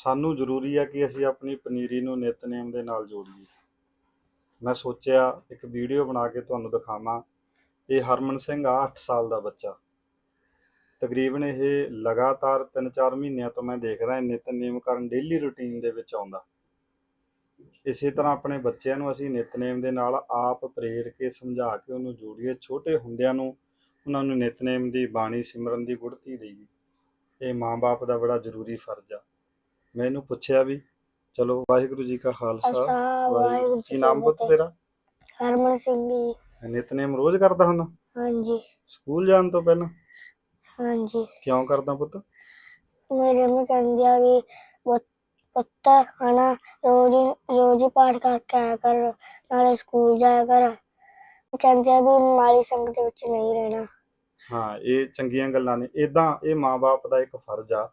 ਸਾਨੂੰ ਜ਼ਰੂਰੀ ਹੈ ਕਿ ਅਸੀਂ ਆਪਣੀ ਪਨੀਰੀ ਨੂੰ ਨਿਤਨੇਮ ਦੇ ਨਾਲ ਜੋੜੀਏ। ਮੈਂ ਸੋਚਿਆ ਇੱਕ ਵੀਡੀਓ ਬਣਾ ਕੇ ਤੁਹਾਨੂੰ ਦਿਖਾਵਾਂ। ਇਹ ਹਰਮਨ ਸਿੰਘ ਆ 8 ਸਾਲ ਦਾ ਬੱਚਾ। ਤਕਰੀਬਨ ਇਹ ਲਗਾਤਾਰ 3-4 ਮਹੀਨਿਆਂ ਤੋਂ ਮੈਂ ਦੇਖਦਾ, ਇਹ ਨਿਤਨੇਮ ਕਰਨ ਡੇਲੀ ਰੁਟੀਨ ਦੇ ਵਿੱਚ ਆਉਂਦਾ। ਇਸੇ ਤਰ੍ਹਾਂ ਆਪਣੇ ਬੱਚਿਆਂ ਨੂੰ ਅਸੀਂ ਨਿਤਨੇਮ ਦੇ ਨਾਲ ਆਪ ਪ੍ਰੇਰ ਕੇ ਸਮਝਾ ਕੇ ਉਹਨੂੰ ਜੋੜੀਏ। ਛੋਟੇ ਹੁੰਦਿਆਂ ਨੂੰ ਉਹਨਾਂ ਨੂੰ ਨਿਤਨੇਮ ਦੀ ਬਾਣੀ, ਸਿਮਰਨ ਦੀ ਗੁੜਤੀ ਦੇਈਏ। ਇਹ ਮਾਂ-ਬਾਪ ਦਾ ਬੜਾ ਜ਼ਰੂਰੀ ਫਰਜ਼ ਆ। ਮੈਂ ਇਹਨੂੰ ਪੁੱਛਿਆ ਵੀ ਚਲੋ ਵਾਹਿਗੁਰੂ ਜੀ ਕਾ ਖਾਲਸਾ ਅੱਛਾ ਵਾਹਿਗੁਰੂ ਕੀ ਜੀ ਨਾਮ ਪੁੱਤ ਤੇਰਾ? ਹਰਮਨ ਸਿੰਘ ਜੀ। ਨਿਤਨੇਮ ਰੋਜ਼ ਕਰਦਾ ਹੁੰਦਾ? ਹਾਂਜੀ। ਸਕੂਲ ਜਾਣ ਤੋਂ ਪਹਿਲਾਂ? ਹਾਂਜੀ। ਕਿਉਂ ਕਰਦਾ ਪੁੱਤ? ਮੇਰੇ ਮੰਮੀ ਕਹਿੰਦੀ ਆ ਕਿ ਪੁੱਤ- ਪੁੱਤ ਹਨਾ ਰੋਜ਼ ਰੋਜ਼ ਹੀ ਪਾਠ ਕਰਕੇ ਆਇਆ ਕਰ ਨਾਲੇ ਸਕੂਲ ਜਾਇਆ ਕਰ। ਕਹਿੰਦੀ ਆ ਵੀ ਮਾੜੀ ਸੰਗਤ ਵਿੱਚ ਨਹੀਂ ਰਹਿਣਾ। ਹਾਂ ਇਹ ਚੰਗੀਆਂ ਗੱਲਾਂ ਨੇ। ਇਦਾਂ ਇਹ ਮਾਪੇ ਦਾ ਇੱਕ ਫਰਜ਼ ਆ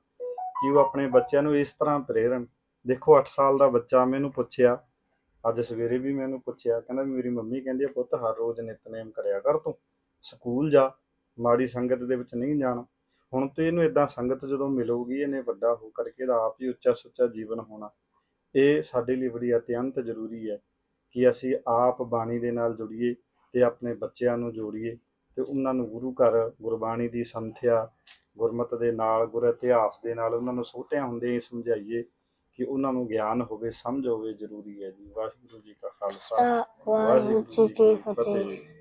ਕਿ ਉਹ ਆਪਣੇ ਬੱਚਿਆਂ ਨੂੰ ਇਸ ਤਰ੍ਹਾਂ ਪ੍ਰੇਰਨ। ਦੇਖੋ 8 ਸਾਲ ਦਾ ਬੱਚਾ ਮੈਨੂੰ ਪੁੱਛਿਆ। ਅੱਜ ਸਵੇਰੇ ਵੀ ਮੈਨੂੰ ਪੁੱਛਿਆ, ਕਹਿੰਦਾ ਵੀ ਮੇਰੀ ਮੰਮੀ ਕਹਿੰਦੀ ਆ, ਪੁੱਤ, ਹਰ ਰੋਜ਼ ਨਿਤਨੇਮ ਕਰਿਆ ਕਰ ਤੂੰ। ਸਕੂਲ ਜਾ, ਮਾੜੀ ਸੰਗਤ ਦੇ ਵਿੱਚ ਨਹੀਂ ਜਾਣਾ। ਹੁਣ ਤੇ ਇਹਨੂੰ ਇਦਾਂ ਸੰਗਤ ਜਦੋਂ ਮਿਲੂਗੀ, ਇਹਨੇ ਵੱਡਾ ਹੋ ਕਰਕੇ ਇਹਦਾ ਆਪ ਹੀ ਉੱਚਾ ਸੁੱਚਾ ਜੀਵਨ ਹੋਣਾ। ਇਹ ਸਾਡੇ ਲਈ ਬੜੀ ਅਤਿਅੰਤ ਜ਼ਰੂਰੀ ਹੈ ਕਿ ਅਸੀਂ ਆਪ ਬਾਣੀ ਦੇ ਨਾਲ ਜੁੜੀਏ ਤੇ ਆਪਣੇ ਬੱਚਿਆਂ ਨੂੰ ਜੋੜੀਏ ਤੇ ਉਹਨਾਂ ਨੂੰ ਗੁਰੂ ਘਰ ਗੁਰਬਾਣੀ ਦੀ ਸੰਥਿਆ ਗੁਰਮਤ ਦੇ ਨਾਲ ਗੁਰ ਇਤਿਹਾਸ ਦੇ ਨਾਲ ਉਹਨਾਂ ਨੂੰ ਛੋਟਿਆਂ ਹੁੰਦੇ ਹੀ ਸਮਝਾਈਏ ਕਿ ਉਹਨਾਂ ਨੂੰ ਗਿਆਨ ਹੋਵੇ ਸਮਝ ਹੋਵੇ ਜ਼ਰੂਰੀ ਹੈ ਜੀ। ਵਾਹਿਗੁਰੂ ਜੀ ਕਾ ਖਾਲਸਾ ਵਾਹਿਗੁਰੂ ਜੀ ਕੀ ਫਤਿਹ।